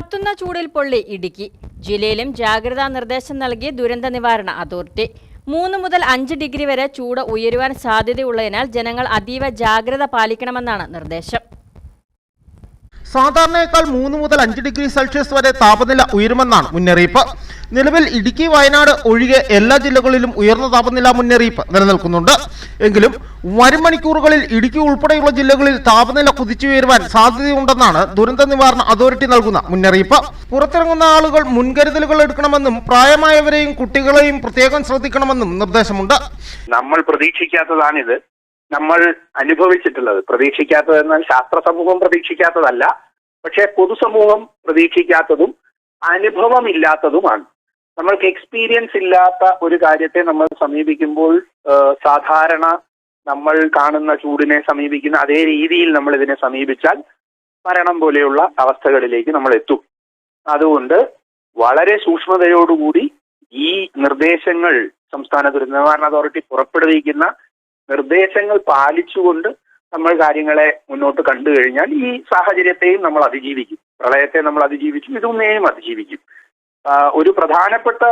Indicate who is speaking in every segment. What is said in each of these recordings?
Speaker 1: കത്തുന്ന ചൂടിൽ പൊള്ളി ഇടുക്കി. ജില്ലയിലും ജാഗ്രതാ നിർദ്ദേശം നൽകി ദുരന്ത നിവാരണ അതോറിറ്റി. മൂന്ന് മുതൽ അഞ്ച് ഡിഗ്രി വരെ ചൂട് ഉയരുവാൻ സാധ്യതയുള്ളതിനാൽ ജനങ്ങൾ അതീവ ജാഗ്രത പാലിക്കണമെന്നാണ് നിർദ്ദേശം.
Speaker 2: സാധാരണയേക്കാൾ മൂന്ന് മുതൽ അഞ്ച് ഡിഗ്രി സെൽഷ്യസ് വരെ താപനില ഉയരുമെന്നാണ് മുന്നറിയിപ്പ്. നിലവിൽ ഇടുക്കി വയനാട് ഒഴികെ എല്ലാ ജില്ലകളിലും ഉയർന്ന താപനില മുന്നറിയിപ്പ് നിലനിൽക്കുന്നുണ്ട്. എങ്കിലും വരും മണിക്കൂറുകളിൽ ഇടുക്കി ഉൾപ്പെടെയുള്ള ജില്ലകളിൽ താപനില കുതിച്ചുയരുവാൻ സാധ്യതയുണ്ടെന്നാണ് ദുരന്ത നിവാരണ അതോറിറ്റി നൽകുന്ന മുന്നറിയിപ്പ്. പുറത്തിറങ്ങുന്ന ആളുകൾ മുൻകരുതലുകൾ എടുക്കണമെന്നും പ്രായമായവരെയും കുട്ടികളെയും പ്രത്യേകം ശ്രദ്ധിക്കണമെന്നും നിർദ്ദേശമുണ്ട്.
Speaker 3: നമ്മൾ പ്രതീക്ഷിക്കാത്തതാണിത്. നമ്മൾ അനുഭവിച്ചിട്ടുള്ളത്. പ്രതീക്ഷിക്കാത്തതെന്നാൽ ശാസ്ത്ര സമൂഹം പ്രതീക്ഷിക്കാത്തതല്ല. പക്ഷേ പൊതുസമൂഹം പ്രതീക്ഷിക്കാത്തതും അനുഭവമില്ലാത്തതുമാണ്. നമ്മൾക്ക് എക്സ്പീരിയൻസ് ഇല്ലാത്ത ഒരു കാര്യത്തെ നമ്മൾ സമീപിക്കുമ്പോൾ സാധാരണ നമ്മൾ കാണുന്ന ചൂടിനെ സമീപിക്കുന്ന അതേ രീതിയിൽ നമ്മൾ ഇതിനെ സമീപിച്ചാൽ മരണം പോലെയുള്ള അവസ്ഥകളിലേക്ക് നമ്മൾ എത്തും. അതുകൊണ്ട് വളരെ സൂക്ഷ്മതയോടുകൂടി ഈ നിർദ്ദേശങ്ങൾ സംസ്ഥാന ദുരന്ത നിവാരണ അതോറിറ്റി പുറപ്പെടുവിക്കുന്ന നിർദ്ദേശങ്ങൾ പാലിച്ചുകൊണ്ട് നമ്മൾ കാര്യങ്ങളെ മുന്നോട്ട് കണ്ടു കഴിഞ്ഞാൽ ഈ സാഹചര്യത്തെയും നമ്മൾ അതിജീവിക്കും. പ്രളയത്തെ നമ്മൾ അതിജീവിക്കും ഇതൊന്നേയും അതിജീവിക്കും. ഒരു പ്രധാനപ്പെട്ട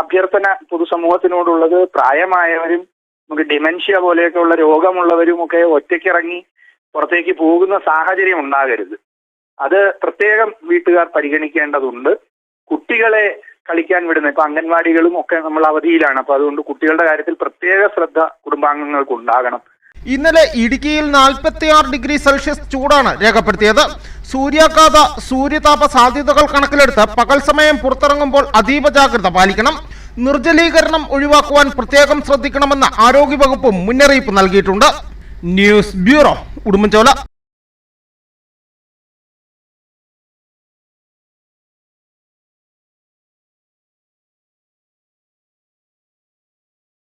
Speaker 3: അഭ്യർത്ഥന പൊതുസമൂഹത്തിനോടുള്ളത് പ്രായമായവരും നമുക്ക് ഡിമെൻഷ്യ പോലെയൊക്കെയുള്ള രോഗമുള്ളവരും ഒക്കെ ഒറ്റയ്ക്കിറങ്ങി പുറത്തേക്ക് പോകുന്ന സാഹചര്യം ഉണ്ടാകരുത്. അത് പ്രത്യേകം വീട്ടുകാർ പരിഗണിക്കേണ്ടതുണ്ട്. കുട്ടികളെ കളിക്കാൻ വിടുന്ന ഇപ്പൊ അംഗൻവാടികളും ഒക്കെ നമ്മൾ അവധിയിലാണ്. അപ്പൊ അതുകൊണ്ട് കുട്ടികളുടെ കാര്യത്തിൽ പ്രത്യേക ശ്രദ്ധ കുടുംബാംഗങ്ങൾക്ക് ഉണ്ടാകണം
Speaker 2: ഇന്നലെ ഇടുക്കിയിൽ 46 ഡിഗ്രി സെൽഷ്യസ് ചൂടാണ് രേഖപ്പെടുത്തിയത്. സൂര്യാഘാത സൂര്യതാപ സാധ്യതകൾ കണക്കിലെടുത്ത് പകൽ സമയം പുറത്തിറങ്ങുമ്പോൾ അതീവ ജാഗ്രത പാലിക്കണം. നിർജലീകരണം ഒഴിവാക്കുവാൻ പ്രത്യേകം ശ്രദ്ധിക്കണമെന്ന് ആരോഗ്യവകുപ്പും മുന്നറിയിപ്പ് നൽകിയിട്ടുണ്ട്. News bureau Udumbanchola.